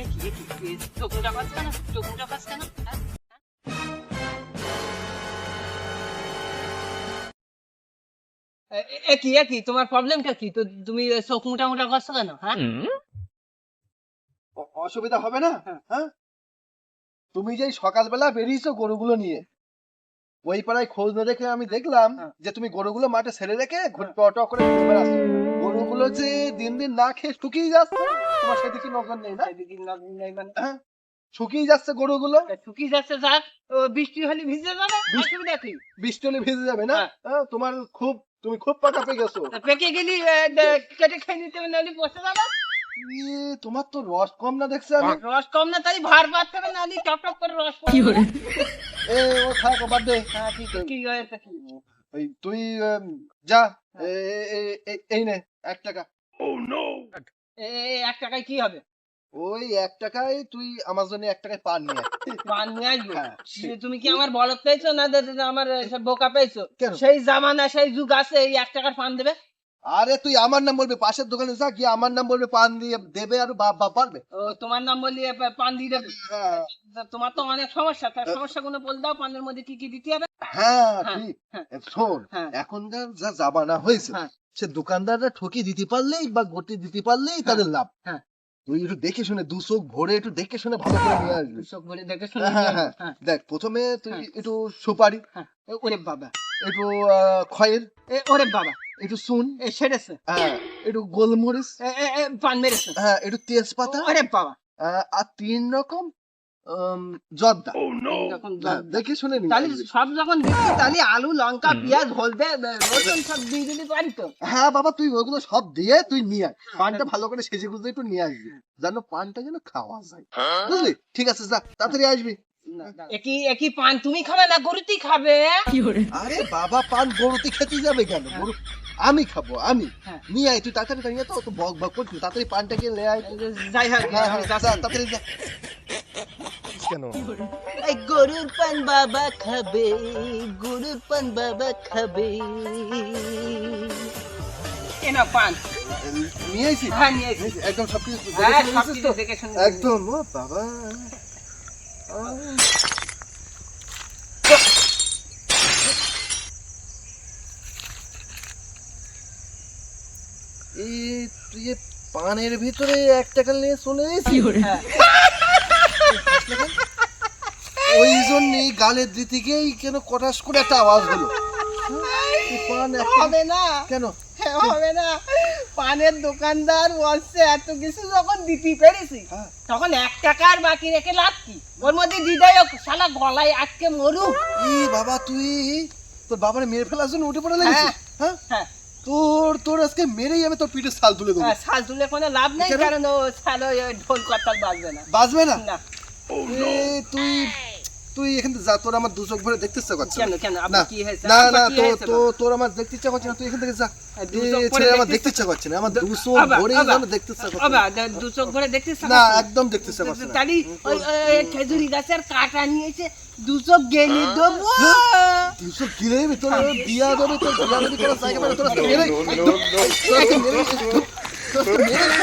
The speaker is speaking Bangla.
চোখ মুটা কাজ কেন চোখ মুটা কাজ কেন হ্যাঁ? এ- এ- এ কি এ কি? তোমার প্রবলেমটা কি? তো তুমি চোখ মুটা মুটা করছ কেন? হ্যাঁ? অসুবিধা হবে না? হ্যাঁ। হ্যাঁ? তুমি যেই সকালবেলা বেরিয়েছো গরুগুলো নিয়ে ওই পাড়ায় খোঁজ না দেখে আমি দেখলাম হ্যাঁ। যে তুমি গরুগুলো মাঠে ছেড়ে রেখে ঘুরে অটো করে ঘুরে বেড়াচ্ছো। গরুগুলো যে দিন দিন না খেয়ে শুকিয়ে যাচ্ছে। তোমার সেদিকে নজর নেই না? এদিকে নজর নেই মানে। হ্যাঁ শুকিয়ে যাচ্ছে গরুগুলো। শুকিয়ে যাচ্ছে যাক ও বৃষ্টি হলে ভিজে যাবে? অসুবিধা কি? বৃষ্টি হলে ভিজে যাবে না? হ্যাঁ। হ্যাঁ, তোমার খুব তুমি খুব পাকা পেয়ে গেছো। পেকে গেলি কেটে খেয়ে নিতে নাহলে বসে যাবে। ইয়ে, তোমার তো রস কম না দেখছি আমি। রস কম না তাই ভার পাচ্ছে না নাহলে টপ টপ করে রস পড়বে। এ ও থাক বাদ দে। হ্যাঁ ঠিক কি হয়েছে কি তুই যা এ- এ- এ- এ- এই নে। এক টাকা। এ এ, এক টাকায় কি হবে? ওই এক টাকায় তুই আমার জন্য এক টাকায় পান নিয়ে। পান নিয়ে আসব? হ্যাঁ, তুমি কি আমার বলত পেয়েছ না আমার বোকা পেয়েছ? সেই জামানা সেই যুগ আছে এই এক টাকার পান দেবে? আরে তুই আমার নাম বলবি পাশের দোকানে যা গিয়ে আমার নাম বলবি পান দিয়ে দেবে আর বাপ বাপ পারবে ও তোমার নাম বললি পান দিয়ে দেবে তা তোমার তো অনেক সমস্যা তার সমস্যা গুলো বল দাও পানের মধ্যে কি কি দিতে হবে হ্যাঁ হ্যাঁ, ঠিক হ্যাঁ। শোন হ্যাঁ। এখনকার যা জামানা হয়েছে হ্যাঁ। সে দোকানদাররা ঠকি দিতে পারলেই বা গটি দিতে পারলেই তাদের লাভ হ্যাঁ। তুই একটু দেখে শুনে দু চোখ ভরে একটু দেখে শুনে ভালো করে নিয়ে আসবি দেখে শুনে হ্যাঁ, হ্যাঁ। হ্যাঁ। দেখ প্রথমে তুই। একটু সুপারি। ওরে বাবা একটু খয়ের ওরে বাবা একটু সুন সেরেছে একটু গোলমরিচ পান মেরেছে হ্যাঁ একটু তেজপাতা ওরে বাবা আর তিন রকম জর্দা। হ্যাঁ, জল- দেখে শুনে তাহলে সব যখন দিচ্ছি তাহলে আলু লঙ্কা পেঁয়াজ হলদে রসুন সব দিয়ে পারি তো হ্যাঁ বাবা তুই ওগুলো সব দিয়ে তুই নিয়ে আয়। পানটা ভালো করে সেজে গুজে একটু নিয়ে আসবি। যেন পানটা যেন খাওয়া যায়। বুঝলি? ঠিক আছে যা তাড়াতাড়ি আসবি। একই একই পান তুমি খাবে না গরুতেই খাবে? আরে বাবা পান গরুতে খেতে যাবে কেন? গরু আমি খাব আমি। হ্যাঁ। নিয়ে আয় তুই তাড়াতাড়ি নিয়ে তো বক বক করছিস। তাড়াতাড়ি পানটা গিয়ে লে আয়। যাই হ্যাঁ হ্যাঁ তাড়াতাড়ি যা। কেন? এই গরুর পান বাবা খাবে গরুর পান বাবা খাবে। কেন পান। নিয়ে আইছি? হ্যাঁ নিয়ে এসেছি। একদম সবকিছু হ্যাঁ একদম ও বাবা। এই তুই পানের ভিতরে এক টাকা নিয়ে চলে এসেছিস? হ্যাঁ। ওই জন্যই গালের দিদিকেই কেন কটাস করে একটা আওয়াজ হলো হবে না। কেন? হবে না। পানের দোকানদার বলছে এত কিছু যখন দিতে পেরেছি হ্যাঁ। তখন এক টাকার বাকি রেখে লাভ কি? ওর মধ্যে দিদাই শালা গলায় আটকে মরুক। ই বাবা তুই তোর বাবারে মেরে ফেলার জন্য উঠে পড়ে লেগেছিস? হ্যাঁ। হ্যাঁ? তোর তোর আজকে মেরেই আমি তোর পিঠে ছাল তুলে দেবো। হ্যাঁ, শাল তুলে কোনো লাভ নেই? কারণ ও শাল ঢোল করতাল বাজবে না। বাজবে না? না। তুই তুই এখান থেকে যা তোর আমার দু চোখ ভরে দেখতে ইচ্ছা করছে না। না আপনার কি হয়েছে না আপনার না কি তো তো তোর আমার দেখতে ইচ্ছা করছে না তুই এখান থেকে যা আর দু এ, চোখ ভরে ছেলে আমার দেখতে দেখতে ইচ্ছা করছে না আমার দু চোখ ভরে যেন দেখতে ইচ্ছা করছে আবা, না। দে- দু চোখ ভরে দেখতে ইচ্ছা না একদম দেখতে ইচ্ছা করছে তাহলে ওই ওই খেজুরি গাছের কাটা নিয়েছে দু চোখ দেবো দু চোখ দেবে তোর বিয়া দেবে তোর বিয়া দেবে তোর জায়গা পাবে তোর আজকে মেরে তোর আজকে মেরে তোর আজকে মেরে